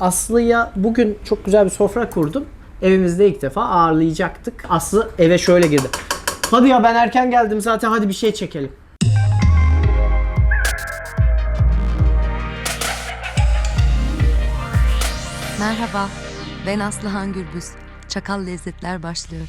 Aslı'ya bugün çok güzel bir sofra kurdum. Evimizde ilk defa ağırlayacaktık. Aslı eve şöyle girdi. Hadi ya ben erken geldim zaten hadi bir şey çekelim. Merhaba, ben Aslıhan Gürbüz. Çakal Lezzetler başlıyor.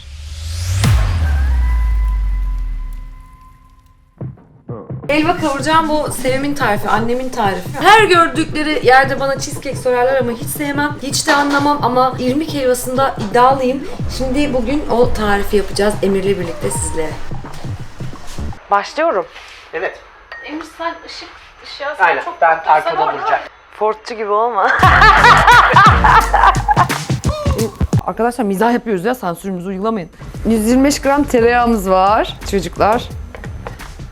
Elva kavuracağım bu Sevim'in tarifi, annemin tarifi. Her gördükleri yerde bana cheesecake sorarlar ama hiç sevmem, hiç de anlamam ama irmik helvasında iddialıyım. Şimdi bugün o tarifi yapacağız Emir'le birlikte sizlere. Başlıyorum. Evet. Emir sen ışık, ışığa Aynen ben arkada duracağım. Fortçu gibi olma. Arkadaşlar mizah yapıyoruz ya sansürümüzü uygulamayın. 125 gram tereyağımız var çocuklar.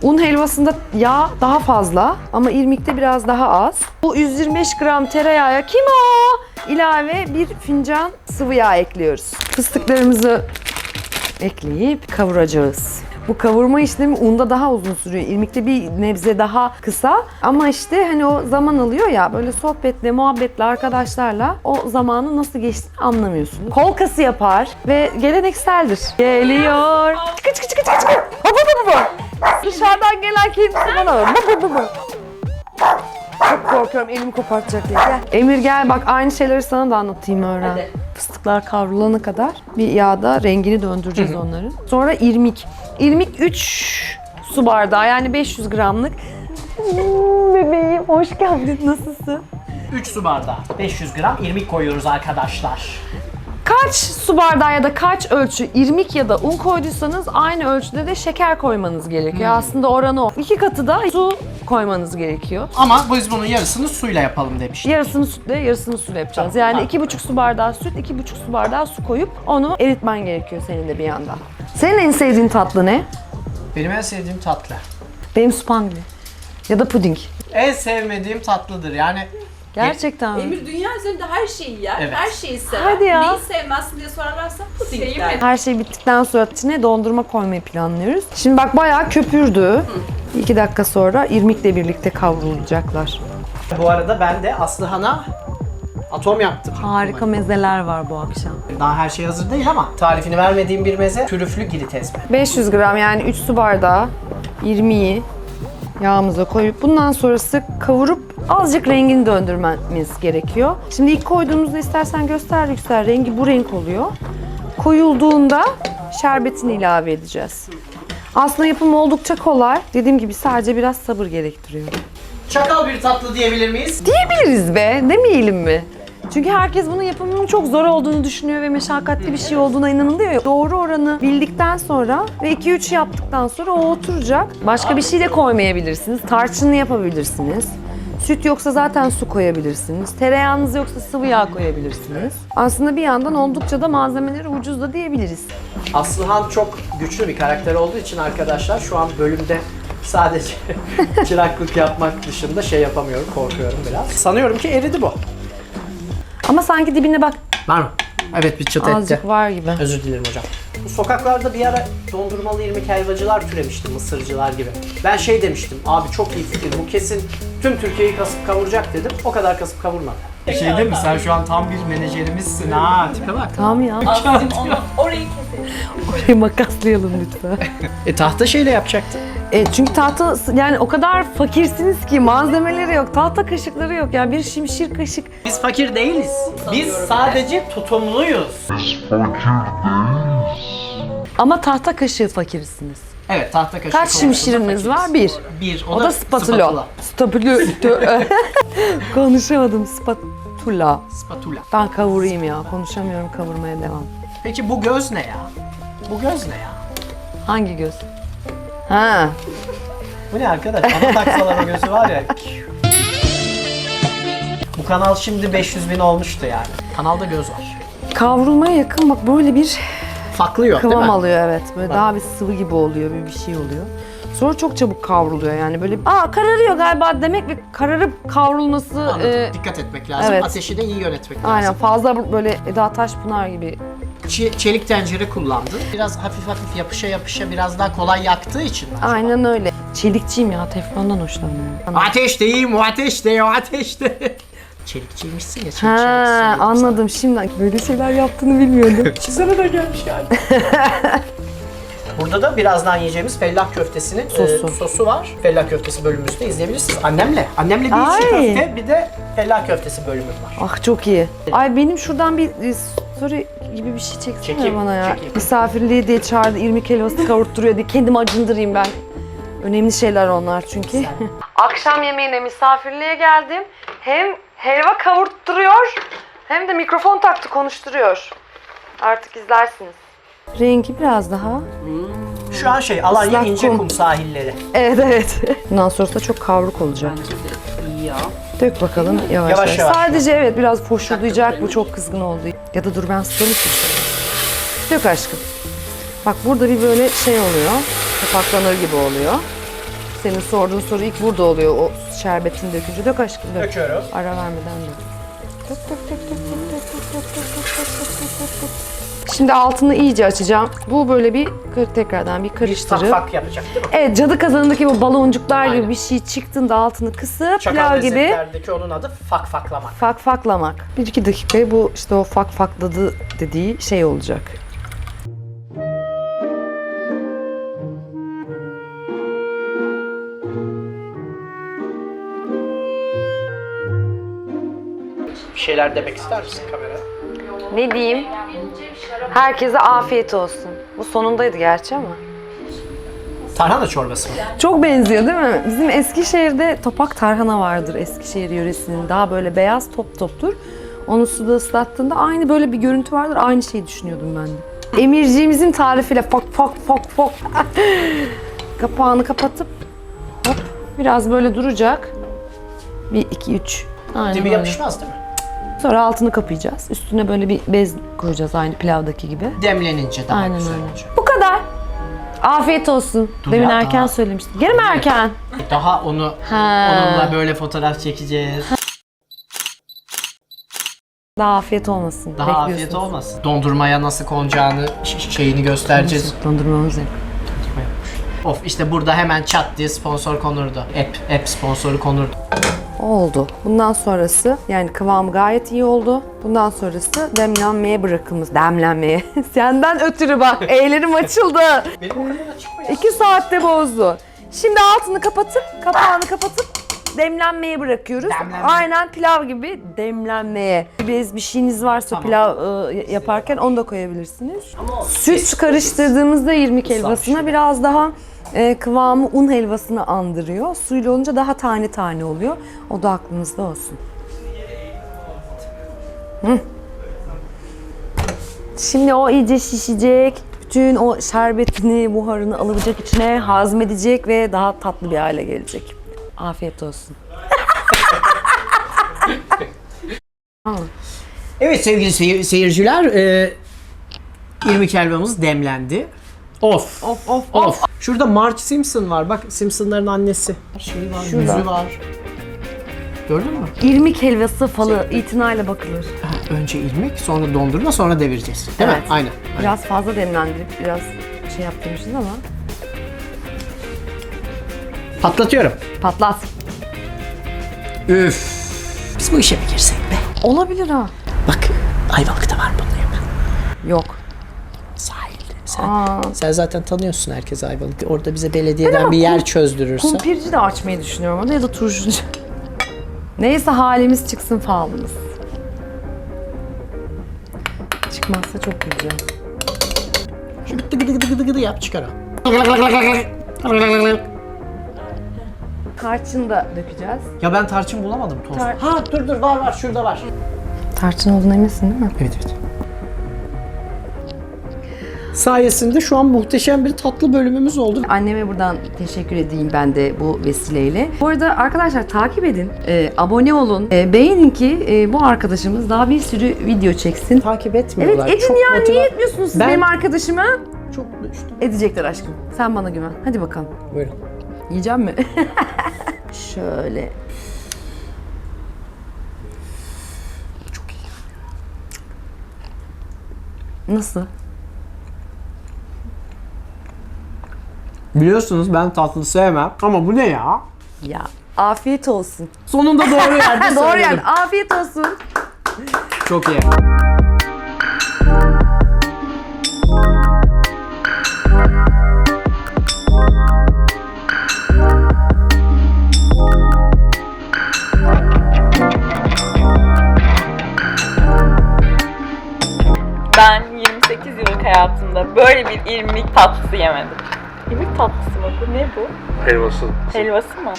Un helvasında yağ daha fazla ama irmikte biraz daha az. Bu 125 gram tereyağı kim o? İlave bir fincan sıvı yağ ekliyoruz. Fıstıklarımızı ekleyip kavuracağız. Bu kavurma işlemi unda daha uzun sürüyor. İrmikte bir nebze daha kısa. Ama işte hani o zaman alıyor ya böyle sohbetle, muhabbetle arkadaşlarla o zamanı nasıl geçtiğini anlamıyorsun. Kol kası yapar ve gelenekseldir. Geliyor. Çıkı çıkı çıkı çıkı çıkı. Hop hop hop hop. Dışarıdan gelen kendisi bana bak. Hop hop hop hop. Çok korkuyorum elimi kopartacak diye. Gel. Emir gel bak aynı şeyleri sana da anlatayım öğren. Fıstıklar kavrulana kadar bir yağda rengini döndüreceğiz onların. Sonra irmik. İrmik 3 su bardağı yani 500 gramlık. Hmm, bebeğim hoş geldin. Nasılsın? 3 su bardağı 500 gram irmik koyuyoruz arkadaşlar. Kaç su bardağı ya da kaç ölçü irmik ya da un koyduysanız aynı ölçüde de şeker koymanız gerekiyor. Aslında oranı o. İki katı da su koymanız gerekiyor. Ama biz bunun yarısını suyla yapalım demiş. Yarısını sütle, yarısını suyla yapacağız. Yani iki buçuk su bardağı süt, iki buçuk su bardağı su koyup onu eritmen gerekiyor senin de bir yandan. Senin en sevdiğin tatlı ne? Benim en sevdiğim tatlı. Benim spangli. Ya da puding. En sevmediğim tatlıdır yani. Gerçekten mi? Emir dünya üzerinde her şeyi yer, Evet. her şeyi sever. Hadi ya. Neyi sevmezsin diye sorarlarsa puding der. Her şey bittikten sonra içine dondurma koymayı planlıyoruz. Şimdi bak bayağı köpürdü. İki dakika sonra irmikle birlikte kavrulacaklar. Bu arada ben de Aslıhan'a atom yaptım. Harika mezeler var bu akşam. Daha her şey hazır değil ama tarifini vermediğim bir meze trüflü girit ezme. 500 gram yani 3 su bardağı irmiği yağımıza koyup bundan sonrası kavurup azıcık rengini döndürmemiz gerekiyor. Şimdi ilk koyduğumuzda istersen göster yüksel rengi bu renk oluyor. Koyulduğunda şerbetini ilave edeceğiz. Aslında yapımı oldukça kolay. Dediğim gibi sadece biraz sabır gerektiriyor. Çakal bir tatlı diyebilir miyiz? Diyebiliriz be, demeyelim mi? Çünkü herkes bunun yapımının çok zor olduğunu düşünüyor ve meşakkatli bir şey olduğuna inanılıyor. Doğru oranı bildikten sonra ve 2-3 yaptıktan sonra o oturacak. Başka bir şey de koymayabilirsiniz. Tarçınlı yapabilirsiniz. Süt yoksa zaten su koyabilirsiniz. Tereyağınız yoksa sıvı yağ koyabilirsiniz. Aslında bir yandan oldukça da malzemeleri ucuz da diyebiliriz. Aslıhan çok güçlü bir karakter olduğu için arkadaşlar şu an bölümde sadece çıraklık yapmak dışında şey yapamıyorum, korkuyorum biraz. Sanıyorum ki eridi bu. Ama sanki dibine bak Var mı? Evet bir çıt etti. azıcık var gibi. Özür dilerim hocam. Bu sokaklarda bir ara dondurmalı irmik helvacılar türemişti, mısırcılar gibi. Ben şey demiştim, abi çok iyi fikir, bu kesin tüm Türkiye'yi kasıp kavuracak dedim. O kadar kasıp kavurmadı. Şey değil mi? Sen şu an tam bir menajerimizsin ha. Tipe bak. Tamam ya. Aslım onu orayı keselim. Orayı makaslayalım lütfen. E tahta şeyle yapacaktı. E, çünkü tahta yani o kadar fakirsiniz ki malzemeleri yok, tahta kaşıkları yok. Yani bir şimşir kaşık. Biz fakir değiliz. Biz sadece tutumluyuz. Ama tahta kaşığı fakirsiniz. Evet tahta kaşık. Kaç şimşiriniz var? Bir. Bir. O, da spatula. Spatula. Konuşamadım. Spatula. Spatula. Ben kavurayım ya. Konuşamıyorum. Kavurmaya devam. Peki bu göz ne ya? Bu göz ne ya? Hangi göz? Ha. Bu ne arkadaş? Ana taksalama gözü var ya. Bu kanal şimdi 500 bin olmuştu yani. Kanalda göz var. Kavrulmaya yakın bak böyle bir Faklıyor değil kıvam mi? alıyor evet. Böyle daha bir sıvı gibi oluyor, bir bir şey oluyor. Sonra çok çabuk kavruluyor yani böyle aa kararıyor galiba demek ve kararıp kavrulması Anladım. e, Dikkat etmek lazım. evet. Ateşi de iyi yönetmek lazım. aynen fazla böyle Eda Taşpınar gibi Çe- çelik tencere kullandın. Biraz hafif hafif yapışa yapışa biraz daha kolay yaktığı için mi acaba? Aynen öyle. Çelikçiyim ya teflondan hoşlanmıyorum. Ateş değil, o ateş değil, o ateş değil. Çelikçiymişsin ya. Çelik Ha, çelikçisi. anladım şimdi. Böyle şeyler yaptığını bilmiyordum. Sana da gelmiş galiba. Burada da birazdan yiyeceğimiz fellah köftesinin Sosu. e, sosu var. Fellah köftesi bölümümüzde izleyebilirsiniz. Annemle. Annemle bir Ay. köfte bir de fellah köftesi bölümü var. ah çok iyi. Ay benim şuradan bir e, story gibi bir şey çeksene Çekeyim, bana ya. çekeyim. Misafirliği diye çağırdı irmik helvası kavurtturuyor diye kendimi acındırayım ben. Önemli şeyler onlar çünkü. Akşam yemeğine misafirliğe geldim. Hem helva kavurtturuyor hem de mikrofon taktı konuşturuyor. Artık izlersiniz. Rengi biraz daha. Şu an şey Alanya Islak İnce kum. Kum sahilleri. Evet evet. Bundan sonrası da çok kavruk olacak. İyi ya. Dök bakalım yavaş Yavaş yavaş. yavaş. Sadece evet biraz foşurlayacak bu çok kızgın oldu. Ya da dur ben sıkılmış Dök aşkım. Bak burada bir böyle şey oluyor. Kapaklanır gibi oluyor. Senin sorduğun soru ilk burada oluyor o şerbetini dökünce. Dök aşkım dök. Döküyorum. Ara vermeden dök. Dök dök dök dök dök dök dök dök dök dök dök dök dök dök. Şimdi altını iyice açacağım. Bu böyle bir kır, tekrardan bir Fak karıştırıp. fak yapacak değil mi? Evet cadı kazanındaki bu baloncuklar gibi Aynen. bir şey çıktığında altını kısıp Çakal pilav gibi lezzetlerdeki onun adı fak faklamak. fak faklamak. Bir iki dakika bu işte o fak fakladı dediği şey olacak. Bir şeyler demek ister misin kamera? Ne diyeyim? Herkese afiyet olsun. Bu sonundaydı gerçi ama. Tarhana çorbası mı? Çok benziyor değil mi? Bizim Eskişehir'de topak tarhana vardır Eskişehir yöresinin. Daha böyle beyaz top toptur. Onu suda ıslattığında aynı böyle bir görüntü vardır. Aynı şeyi düşünüyordum ben de. Emirciğimizin tarifiyle fok fok fok fok. Kapağını kapatıp hop biraz böyle duracak. Bir, iki, üç. Aynen Dibi yapışmaz değil mi? Sonra altını kapayacağız. Üstüne böyle bir bez koyacağız aynı pilavdaki gibi. Demlenince daha Aynen güzel öyle. olacak. Bu kadar. Afiyet olsun. Dur Demin ya, erken daha- söylemiştim. Gene mi erken? Daha onu Ha. onunla böyle fotoğraf çekeceğiz. Daha afiyet olmasın. Daha afiyet Bekliyorsunuz. olmasın. Dondurmaya nasıl konacağını ş- şeyini göstereceğiz. Dondurmamız yok. Of işte burada hemen çat diye sponsor konurdu. App, app sponsoru konurdu. Oldu. Bundan sonrası yani kıvamı gayet iyi oldu. Bundan sonrası demlenmeye bırakılmış. Demlenmeye. Senden ötürü bak. Eğlerim açıldı. Benim oyunum açık? İki saatte bozdu. Şimdi altını kapatıp, kapağını kapatıp demlenmeye bırakıyoruz. Demlenmeye. Aynen pilav gibi demlenmeye. Bez bir şeyiniz varsa Tamam. pilav e, yaparken onu da koyabilirsiniz. Ama Süt karıştırdığımızda irmik helvasına biraz daha e, kıvamı un helvasını andırıyor. Suyla olunca daha tane tane oluyor. O da aklınızda olsun. Hı. Şimdi o iyice şişecek. Bütün o şerbetini, buharını alacak içine hazmedecek ve daha tatlı bir hale gelecek. Afiyet olsun. Evet sevgili seyir- seyirciler, e, irmik helvamız demlendi. Of. Of of Of. Şurada Marge Simpson var. Bak Simpsonların annesi. Şey var, Şurada. yüzü var. Gördün mü? İrmik helvası falı itinayla bakılır. Ha, Önce irmik, sonra dondurma, sonra devireceğiz. Değil mi? Evet. Aynen. aynen. Biraz fazla demlendirip biraz şey yaptırmışız ama Patlatıyorum. patlat. Üf. Biz bu işe mi girsek be? Olabilir ha. Bak Ayvalık'ta var bunun hemen. Yok. Sahilde. Sen, Aa. sen zaten tanıyorsun herkes Ayvalık'ta. Orada bize belediyeden bir yer çözdürürse. Kumpirci de açmayı düşünüyorum ama ya da turşucu. Neyse halimiz çıksın falımız. Çıkmazsa çok güzel. Gıdı gıdı gıdı gıdı yap çıkar o. Tarçın da dökeceğiz. Ya ben tarçın bulamadım tost. Tar- ha dur dur var var şurada var. Tarçın olduğuna eminsin değil mi? Evet evet. Sayesinde şu an muhteşem bir tatlı bölümümüz oldu. Anneme buradan teşekkür edeyim ben de bu vesileyle. Bu arada arkadaşlar takip edin, e, abone olun, e, beğenin ki e, bu arkadaşımız daha bir sürü video çeksin. Takip Evet etmiyorlar. edin Çok ya motiva- niye etmiyorsunuz siz Ben- benim arkadaşıma? Çok düştüm. Edecekler aşkım. Sen bana güven. Hadi bakalım. Buyurun. Yiyeceğim mi? Şöyle. Çok iyi. Nasıl? Biliyorsunuz ben tatlı sevmem ama bu ne ya? Ya Afiyet olsun. Sonunda doğru yerde Doğru söyledim. yani. Afiyet olsun. Çok iyi. Ben 28 yıllık hayatımda böyle bir irmik tatlısı yemedim. Tatlısı mı bu? Ne bu? Helvası. Helvası mı?